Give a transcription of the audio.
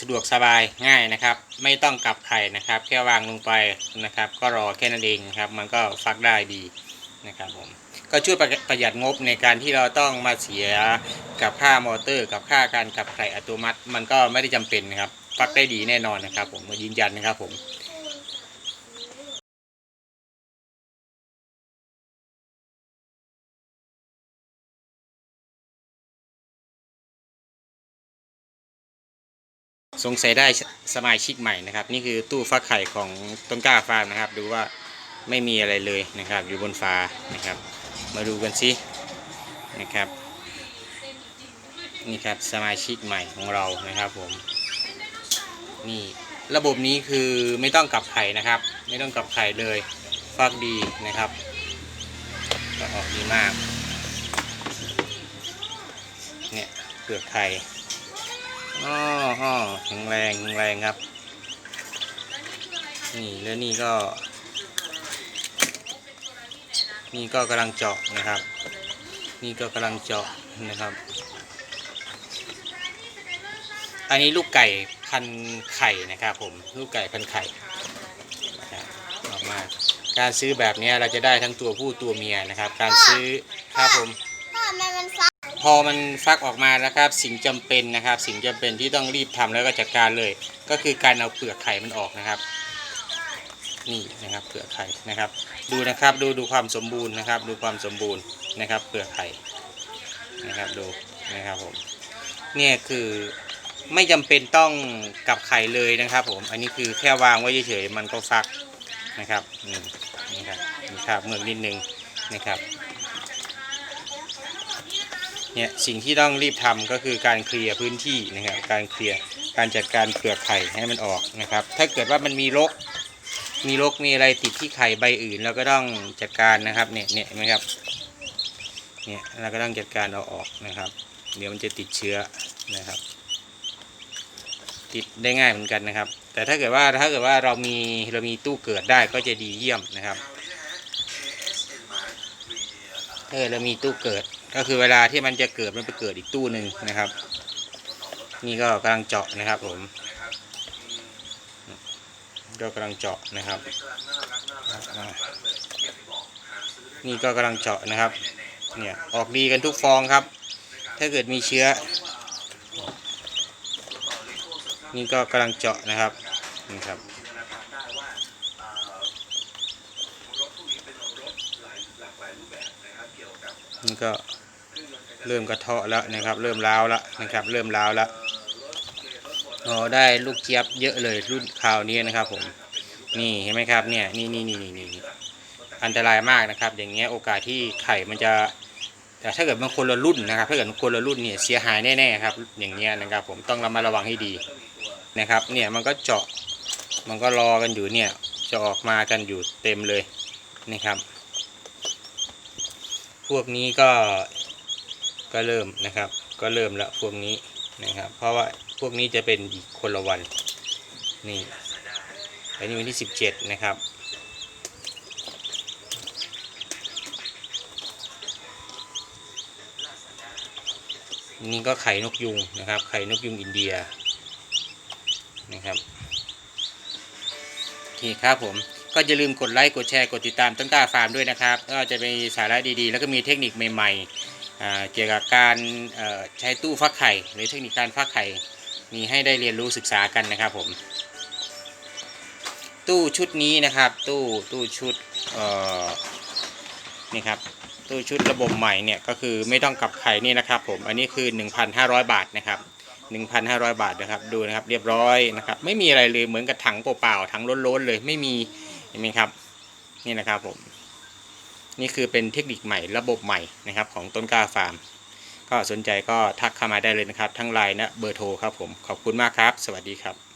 สะดวกสบายง่ายนะครับ ไม่ต้องกลับไข่นะครับ แค่วางลงไปนะครับ ก็รอแค่นั้นเองครับ มันก็ฟักได้ดีนะครับผมก็ช่วยประประหยัดงบในการที่เราต้องมาเสียกับค่ามอเตอร์ กับค่าการกลับไข่อัตโนมัติ มันก็ไม่ได้จำเป็นนะครับฟักได้ดีแน่นอนนะครับ ผมยืนยันนะครับผม สงสัยได้สมาชิกใหม่นะครับ นี่คือตู้ฟักไข่ของต้นกล้าฟาร์มนะครับ ดูว่าไม่มีอะไรเลยนะครับ อยู่บนฟ้านะครับ มาดูกันสินะครับนี่ครับสมาชิกใหม่ของเรานะครับผมนี่ระบบนี้คือไม่ต้องกลับไข่นะครับ ไม่ต้องกลับไข่เลยฟักดีนะครับก็ออกดีมากเนี่ยเปลือกไข่ อ๋ออ๋อแข็งแรงแข็งแรงครับ นี่แล้วนี่ก็ นี่ก็กำลังเจาะนะครับ นี่ก็กำลังเจาะนะครับ อันนี้ลูกไก่พันไข่นะครับผม ลูกไก่พันไข่นะออกมาการซื้อแบบนี้เราจะได้ทั้งตัวผู้ตัวเมียนะครับ การซื้อครับผม พอมันฟักออกมานะครับ สิ่งจำเป็นนะครับ สิ่งจำเป็นที่ต้องรีบทำแล้วก็จัดการเลย ก็คือการเอาเปลือกไข่มันออกนะครับ นี่นะครับเปลือกไข่นะครับ ดูนะครับดูดูความสมบูรณ์นะครับ ดูความสมบูรณ์นะครับ เปลือกไข่นะครับดูนะครับผมเนี่ยคือไม่จำเป็นต้องกลับไข่เลยนะครับ ผมอันนี้คือแค่วางไว้เฉยๆมันก็ฟักนะครับอืมนี่ครับนี่ครับเมือกนิดนึงนะครับ เนี่ยสิ่งที่ต้องรีบทำก็คือการเคลียร์พื้นที่นะครับการเคลียร์การจัดการเปลือกไข่ให้มันออกนะครับ ถ้าเกิดว่ามันมีรกมีรกมีอะไรติดที่ไข่ใบอื่นเราก็ต้องจัดการนะครับเนี่ยเนี่ยเห็นไหมครับเนี่ยเราก็ต้องจัดการเอาออกนะครับ เดี๋ยวมันจะติดเชื้อนะครับ ติดได้ง่ายเหมือนกันนะครับ แต่ถ้าเกิดว่าถ้าเกิดว่าเรามีเรามีตู้เกิดได้ก็จะดีเยี่ยมนะครับเออเรามีตู้เกิด ก็คือเวลาที่มันจะเกิดมันไปเกิดอีกตู้หนึ่งนะครับ นี่ก็กำลังเจาะนะครับผมก็กำลังเจาะนะครับ นี่ก็กำลังเจาะนะครับ เนี่ยออกดีกันทุกฟองครับ ถ้าเกิดมีเชื้อ นี่ก็กำลังเจาะนะครับนี่ครับนี่ก็ เริ่มกระเทาะแล้วนะครับ เริ่มล้าวแล้วนะครับ เริ่มล้าวแล้วอ๋อได้ลูกเจี๊ยบเยอะเลยรุ่นคราวนี้นะครับ ผม นี่เห็นไหมครับเนี่ยนี่นี่นี่นี่นี่อันตรายมากนะครับ อย่างเงี้ยโอกาสที่ไข่มันจะแต่ถ้าเกิดมันคนละรุ่นนะครับ ถ้าเกิดคนละรุ่นเนี่ยเสียหายแน่ๆครับ อย่างเงี้ยนะครับ ผมต้องระมัดระวังให้ดีนะครับ เนี่ยมันก็เจาะมันก็รอกันอยู่เนี่ยจะออกมากันอยู่เต็มเลยนะครับ พวกนี้ก็ ก็เริ่มนะครับ ก็เริ่มแล้วพวกนี้นะครับ เพราะว่าพวกนี้จะเป็นอีกคนละวันนี่อันนี้วันที่ 17 นะครับนี่ก็ไข่นกยุงนะครับ ไข่นกยุงอินเดียนะครับโอเคครับผมก็อย่าลืมกดไลค์กดแชร์กดติดตามต้นกล้าฟาร์มด้วยนะครับ ก็จะมีสาระดีๆ แล้วก็มีเทคนิคใหม่ ๆ เกี่ยวกับการใช้ตู้ฟักไข่หรือเทคนิคการฟักไข่มีให้ได้เรียนรู้ศึกษากันนะครับผม ตู้ชุดนี้นะครับตู้ตู้ชุดนี่ครับตู้ชุดระบบใหม่เนี่ยก็คือไม่ต้องกลับไข่นี่นะครับผมอันนี้คือ 1,500 บาทนะครับ1,500 บาทนะครับดูนะครับเรียบร้อยนะครับไม่มีอะไรเลยเหมือนกับถังเปล่าๆถังล้นๆเลยไม่มีเห็นไหมครับนี่นะครับผม นี่คือเป็นเทคนิคใหม่ระบบใหม่นะครับของต้นกล้าฟาร์ม ก็สนใจก็ทักเข้ามาได้เลยนะครับ ทั้งไลน์และเบอร์โทรครับผม ขอบคุณมากครับ สวัสดีครับ